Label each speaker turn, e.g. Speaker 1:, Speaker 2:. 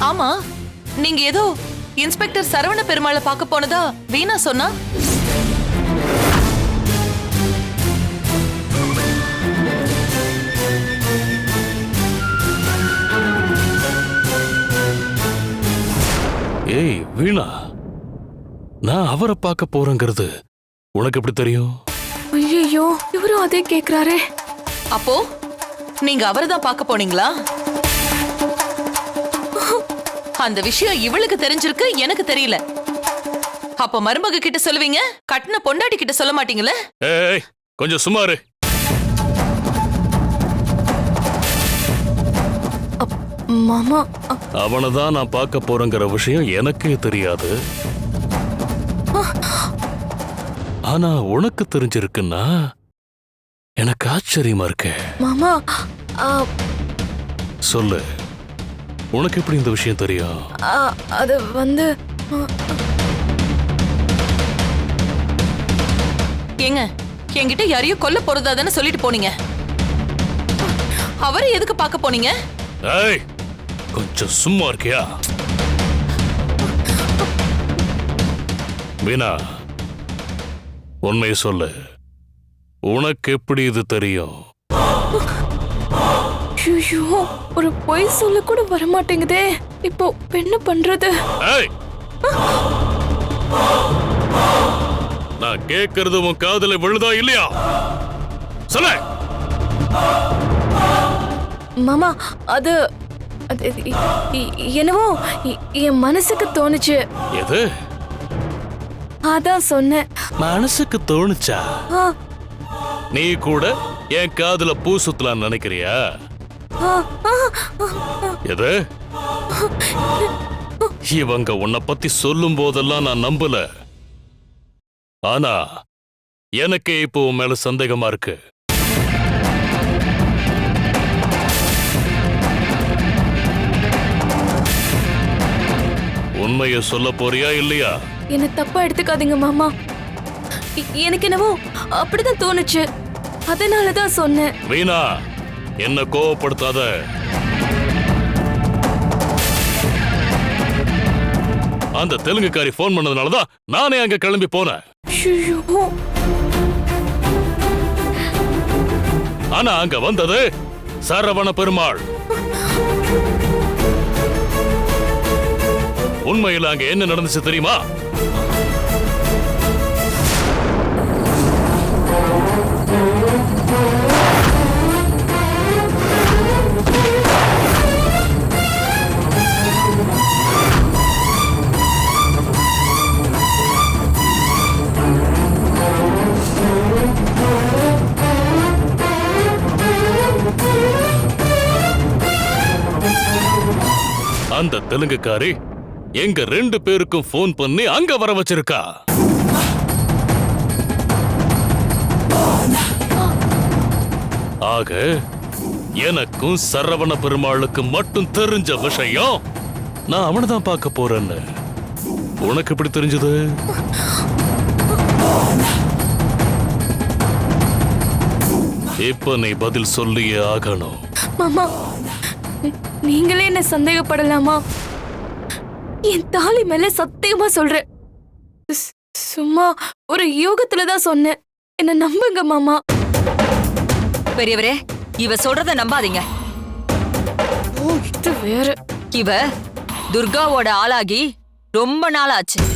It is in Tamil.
Speaker 1: ஆமா நீங்க ஏதோ இன்ஸ்பெக்டர் சரவண பெருமாளை பார்க்க போனதா வீணா சொன்னா?
Speaker 2: ஏய் வீணா நான் அவரை பார்க்க போறேங்கிறது உனக்கு எப்படி தெரியும்?
Speaker 3: ஐயோ இவரும் அதே கேக்குறாரே.
Speaker 1: அப்போ நீங்க அவரை தான் பார்க்க போனீங்களா? அந்த விஷயம் இவளுக்கு தெரிஞ்சிருக்கு எனக்கு தெரியல. அப்ப மருமக கிட்ட சொல்லுவீங்க? கட்டின பொண்டாட்டி கிட்ட சொல்ல மாட்டீங்களே?
Speaker 2: ஏய் கொஞ்சம் சுமாரு
Speaker 3: மாமா
Speaker 2: அவனை தான் நான் பார்க்க போறேங்கிற விஷயம் எனக்கே தெரியாது. ஆனா உனக்கு தெரிஞ்சிருக்குன்னா எனக்கு ஆச்சரியமா இருக்கே.
Speaker 3: மாமா
Speaker 2: சொல்லு. உனக்கு எப்படி இந்த விஷயம் தெரியும்?
Speaker 3: அது வந்து
Speaker 1: ஏங்க என்கிட்ட யாரையோ கொல்ல போறதா தானே சொல்லிட்டு போனீங்க? அவரை எதுக்கு பார்க்க போனீங்க?
Speaker 2: ஏய் கொஞ்சம் சும்மா இருக்கியா? வீணா உண்மையை சொல்லு. உனக்கு எப்படி இது தெரியும்?
Speaker 3: ஐயோ ஒரு பொய் சொல்ல கூட வர மாட்டேங்குதே இப்போ என்ன பண்றது?
Speaker 2: நான் கேட்கறது உன் காதுல விழுதா இல்லையா? சொல்ல!
Speaker 3: மாமா அது என்னவோ என் மனசுக்கு தோணுச்சு.
Speaker 2: எது?
Speaker 3: அதான் சொன்னேன்.
Speaker 2: மனசுக்கு தோணுச்சா? நீ கூட என் காதுல பூ சுத்தலாம் நினைக்கிறியா? எது? இவங்க உன்னை பத்தி சொல்லும் போதெல்லாம் நான் நம்பல. ஆனா எனக்கு இப்போ உன் மேல சந்தேகமா இருக்கு. உண்மைய சொல்ல போறியா இல்லையா?
Speaker 3: என்ன தப்பா எடுத்துக்காதீங்க மாமா. எனக்கு என்னவோ அப்படிதான் தோணுச்சு. அதனாலதான் சொன்னேன்.
Speaker 2: வீணா என்ன கோவப்படுத்தாத? அந்த தெலுங்குக்காரி ஃபோன் பண்ணதுனாலதான் நானே அங்க கிளம்பி போனேன். ஆனா அங்க வந்தது சரவண பெருமாள். உண்மையில அங்க என்ன நடந்துச்சு தெரியுமா? அந்த தெலுங்குக்காரி எங்க ரெண்டு பேருக்கும் ஃபோன் பண்ணி அங்க வர வச்சிருக்கா. ஆக எனக்கும் சரவண பெருமாளுக்கு மட்டும் தெரிஞ்ச விஷயம் நான் அவனை தான் பார்க்க போறேன்னு. உனக்கு எப்படி தெரிஞ்சது? இப்ப நீ பதில் சொல்லியே ஆகணும்.
Speaker 3: நீங்களே என்ன சந்தேகப்படலாமா? என் தாலி மேல சத்தியமா சொல்றேன். சும்மா ஒரு யோகத்துல தான் சொன்னேன். என்ன நம்புங்க மாமா.
Speaker 4: பெரியவரே இவ சொல்றத நம்பாதீங்க.
Speaker 3: வேற.
Speaker 4: இவ துர்காவோட ஆளாகி ரொம்ப நாள் ஆச்சு